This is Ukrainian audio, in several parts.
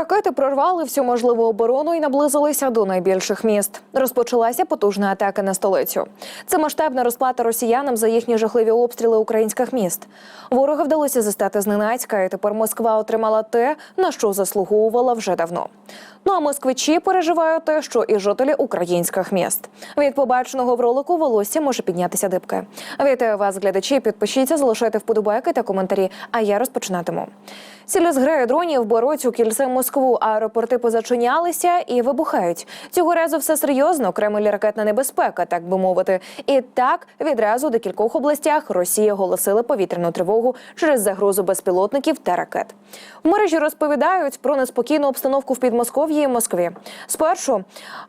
Ракети прорвали всю можливу оборону і наблизилися до найбільших міст. Розпочалася потужна атака на столицю. Це масштабна розплата росіянам за їхні жахливі обстріли українських міст. Ворога вдалося застати зненацька, і тепер Москва отримала те, на що заслуговувала вже давно. Ну а москвичі переживають те, що і жителі українських міст. Від побаченого в ролику волосся може піднятися дибки. Вітаю вас, глядачі. Підпишіться, залишайте вподобайки та коментарі. А я розпочинатиму. Цілі з гри дронів беруть у кільце Москву. Аеропорти позачинялися і вибухають. Цього разу все серйозно. Кремль ракетна небезпека, так би мовити. І так відразу у декількох областях Росії оголосили повітряну тривогу через загрозу безпілотників та ракет. В мережі розповідають про неспокійну обстановку в Підмосков'ї і Москві. Спершу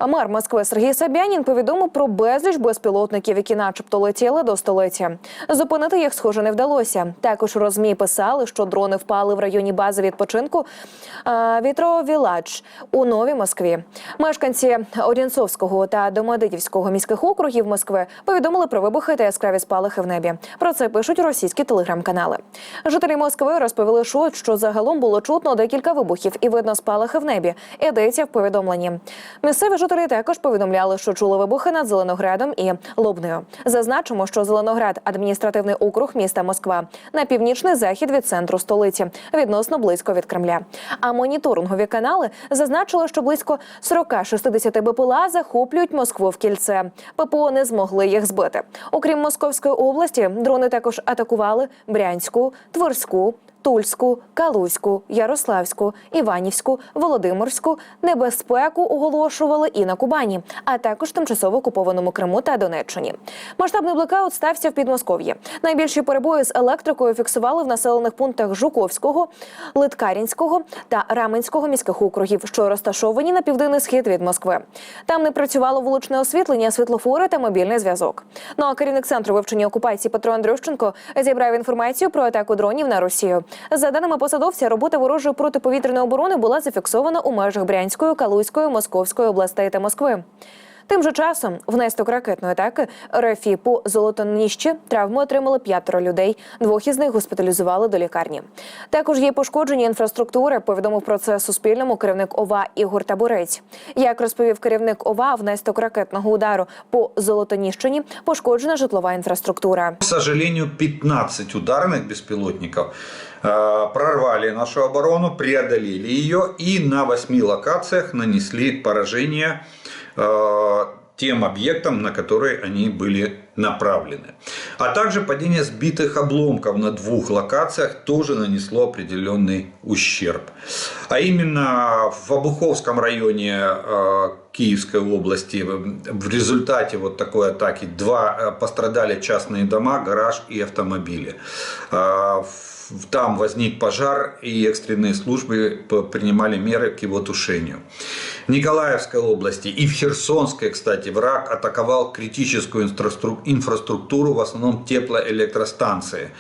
мер Москви Сергій Собянін повідомив про безліч безпілотників, які, начебто, летіли до столиці. Зупинити їх, схоже, не вдалося. Також розмі писали, що дрони впали в районі бази відпочинку Вітровіладж у Новій Москві. Мешканці Одінцовського та Домодидівського міських округів Москви повідомили про вибухи та яскраві спалахи в небі. Про це пишуть російські телеграм-канали. Жителі Москви розповіли, що, що загалом було чутно декілька вибухів і видно спалахи в небі. Йдеться в повідомленні. Місцеві жителі також повідомляли, що чули вибухи над Зеленоградом і Лобнею. Зазначимо, що Зеленоград адміністративний округ міста Москва на північний захід від центру столиці, відносно близько від Кремля. А моніторингові канали зазначили, що близько 40-60 БПЛА захоплюють Москву в кільце. ППО не змогли їх збити. Окрім Московської області, дрони також атакували Брянську, Тверську. Тульську, Калузьку, Ярославську, Іванівську, Володимирську небезпеку оголошували і на Кубані, а також тимчасово окупованому Криму та Донеччині. Масштабний блекаут стався в Підмосков'ї. Найбільші перебої з електрикою фіксували в населених пунктах Жуковського, Литкарінського та Раменського міських округів, що розташовані на південний схід від Москви. Там не працювало вуличне освітлення, світлофори та мобільний зв'язок. Ну а керівник центру вивчення окупації Петро Андрющенко зібрав інформацію про атаку дронів на Росію. За даними посадовця, робота ворожої протиповітряної оборони була зафіксована у межах Брянської, Калузької, Московської областей та Москви. Тим же часом, внаслідок ракетної атаки РФІ по Золотоніщі травми отримали п'ятеро людей. Двох із них госпіталізували до лікарні. Також є пошкодження інфраструктури. Повідомив про це Суспільному керівник ОВА Ігор Табурець. Як розповів керівник ОВА, внаслідок ракетного удару по Золотоніщині пошкоджена житлова інфраструктура. К сожалению, 15 ударных беспилотников э, прорвали нашу оборону, преодолели ее и на 8 локациях нанесли поражение э, тем объектам, на которые они были направлены. А также падение сбитых обломков на двух локациях тоже нанесло определенный ущерб. А именно в Обуховском районе э, Киевской области в результате вот такой атаки два э, пострадали частные дома, гараж и автомобили. Э, в- Там возник пожар, и экстренные службы принимали меры к его тушению. В Николаевской области и в Херсонской, кстати, враг атаковал критическую инфрастру- инфраструктуру, в основном теплоэлектростанции.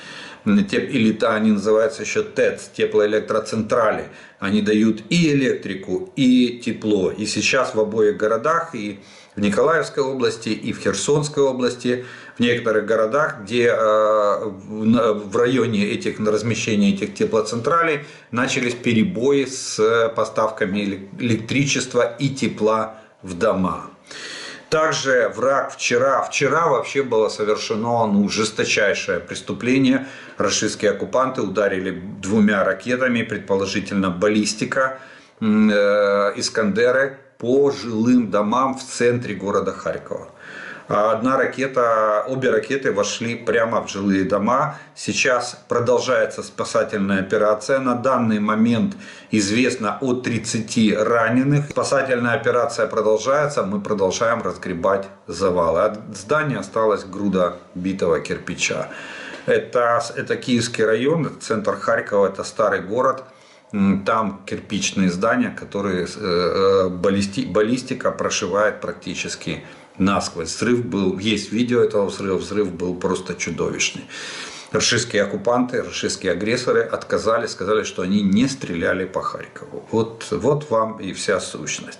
Или та они называются еще ТЭЦ, теплоэлектроцентрали. Они дают и электрику, и тепло. И сейчас в обоих городах, и в Николаевской области, и в Херсонской области, некоторых городах, где э, в районе этих размещения этих теплоцентралей начались перебои с поставками эле- электричества и тепла в дома. Также враг вчера, вчера вообще было совершено ну, жесточайшее преступление. Российские оккупанты ударили двумя ракетами, предположительно баллистика, э, Искандеры по жилым домам в центре города Харькова. А Одна ракета, обе ракеты вошли прямо в жилые дома. Сейчас продолжается спасательная операция. На данный момент известно о 30 раненых. Спасательная операция продолжается. Мы продолжаем разгребать завалы. От здания осталась груда битого кирпича. Это, это Киевский район, это центр Харькова, это старый город. Там кирпичные здания, которые э, э, баллисти- баллистика прошивает практически насквозь. Взрыв был, есть видео этого взрыва, взрыв был просто чудовищный. Российские оккупанты, российские агрессоры отказали, сказали, что они не стреляли по Харькову. Вот, вот вам и вся сущность.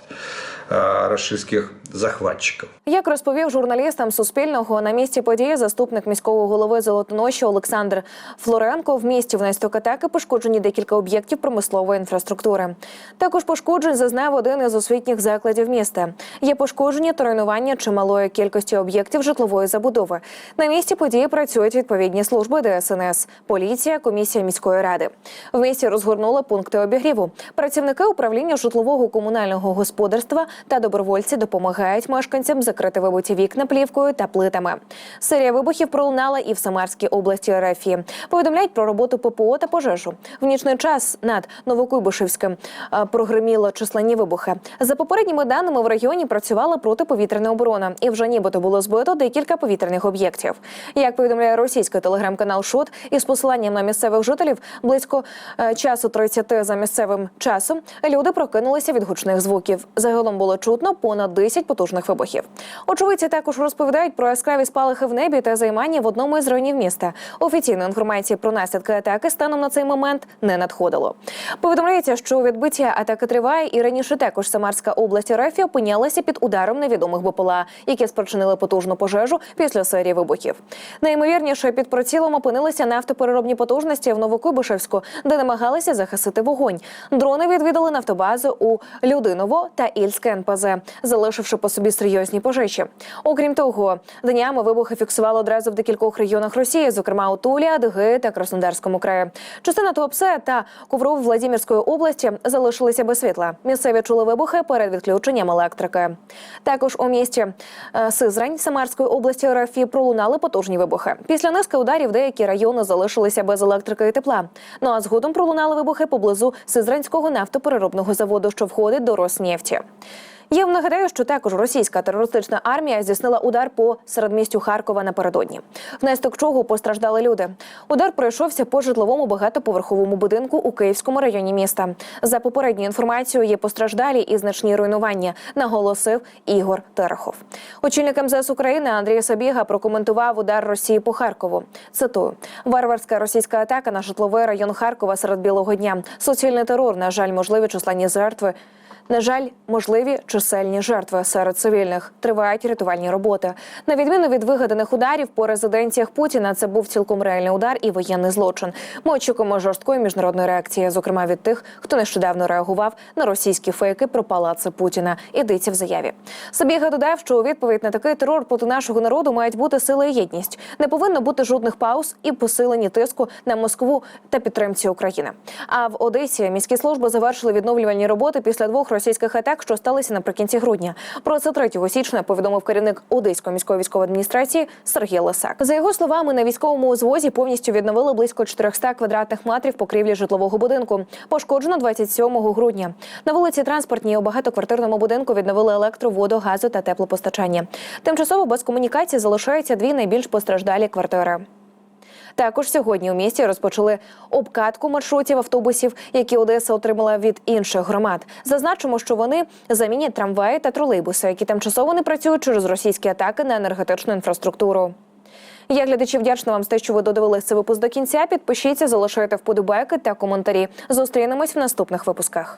Э, российских захватчиков. Як розповів журналістам Суспільного, на місці події заступник міського голови Золотоноші Олександр Флоренко в місті внаслідок атаки пошкоджені декілька об'єктів промислової інфраструктури. Також пошкоджень зазнав один із освітніх закладів міста. Є пошкодження та руйнування чималої кількості об'єктів житлової забудови. На місці події працюють відповідні служби ДСНС, поліція, комісія міської ради. В місті розгорнули пункти обігріву. Працівники управління житлового комунального господарства та добровольці допомагають мешканцям закрити вибиті вікна плівкою та плитами. Серія вибухів пролунала і в Самарській області РФ. Повідомляють про роботу ППО та пожежу. В нічний час над Новокуйбишевським е, прогреміло численні вибухи. За попередніми даними в регіоні працювала протиповітряна оборона, і вже нібито було збито декілька повітряних об'єктів. Як повідомляє російський телеграм-канал Шот із посиланням на місцевих жителів, близько е, часу 30 за місцевим часом люди прокинулися від гучних звуків. Загалом було чутно понад 10 потужних вибухів. Очевидці також розповідають про яскраві спалахи в небі та займання в одному із районів міста. Офіційної інформації про наслідки атаки станом на цей момент не надходило. Повідомляється, що відбиття атаки триває, і раніше також Самарська область РФ опинялася під ударом невідомих БПЛА, які спричинили потужну пожежу після серії вибухів. Найімовірніше під прицілом опинилися нафтопереробні потужності в Новокуйбишевську, де намагалися захистити вогонь. Дрони відвідали нафтобазу у Людиново та Ільське НПЗ, залишивши по собі серйозні пожежі. Окрім того, днями вибухи фіксували одразу в декількох регіонах Росії, зокрема у Тулі, Адиги та Краснодарському краї. Частина Туапсе та Ковров Владимирської області залишилися без світла. Місцеві чули вибухи перед відключенням електрики. Також у місті е, Сизрань Самарської області РФ пролунали потужні вибухи. Після низки ударів деякі райони залишилися без електрики і тепла. Ну а згодом пролунали вибухи поблизу Сизранського нафтопереробного заводу, що входить до Роснефті. Я вам нагадаю, що також російська терористична армія здійснила удар по середмістю Харкова напередодні. Внаслідок чого постраждали люди. Удар пройшовся по житловому багатоповерховому будинку у Київському районі міста. За попередньою інформацією, є постраждалі і значні руйнування, наголосив Ігор Терехов. Очільник МЗС України Андрій Сабіга прокоментував удар Росії по Харкову. Цитую: варварська російська атака на житловий район Харкова серед білого дня. Суцільний терор, на жаль, можливі численні жертви. На жаль, можливі чисельні жертви серед цивільних тривають рятувальні роботи. На відміну від вигаданих ударів по резиденціях Путіна, це був цілком реальний удар і воєнний злочин. Ми очікуємо жорсткої міжнародної реакції, зокрема від тих, хто нещодавно реагував на російські фейки про палаци Путіна. Ідеться в заяві. Сабіга додав, що у відповідь на такий терор проти нашого народу мають бути сила і єдність. Не повинно бути жодних пауз і посилені тиску на Москву та підтримці України. А в Одесі міські служби завершили відновлювальні роботи після двох російських атак, що сталися наприкінці грудня. Про це 3 січня повідомив керівник Одеської міської військової адміністрації Сергій Лисак. За його словами, на військовому звозі повністю відновили близько 400 квадратних метрів покрівлі житлового будинку. Пошкоджено 27 грудня. На вулиці транспортній у багатоквартирному будинку відновили електро, воду, газу та теплопостачання. Тимчасово без комунікації залишаються дві найбільш постраждалі квартири. Також сьогодні у місті розпочали обкатку маршрутів автобусів, які Одеса отримала від інших громад. Зазначимо, що вони замінять трамваї та тролейбуси, які тимчасово не працюють через російські атаки на енергетичну інфраструктуру. Я глядачі вдячна вам за те, що ви додивилися цей випуск до кінця. Підпишіться, залишайте вподобайки та коментарі. Зустрінемось в наступних випусках.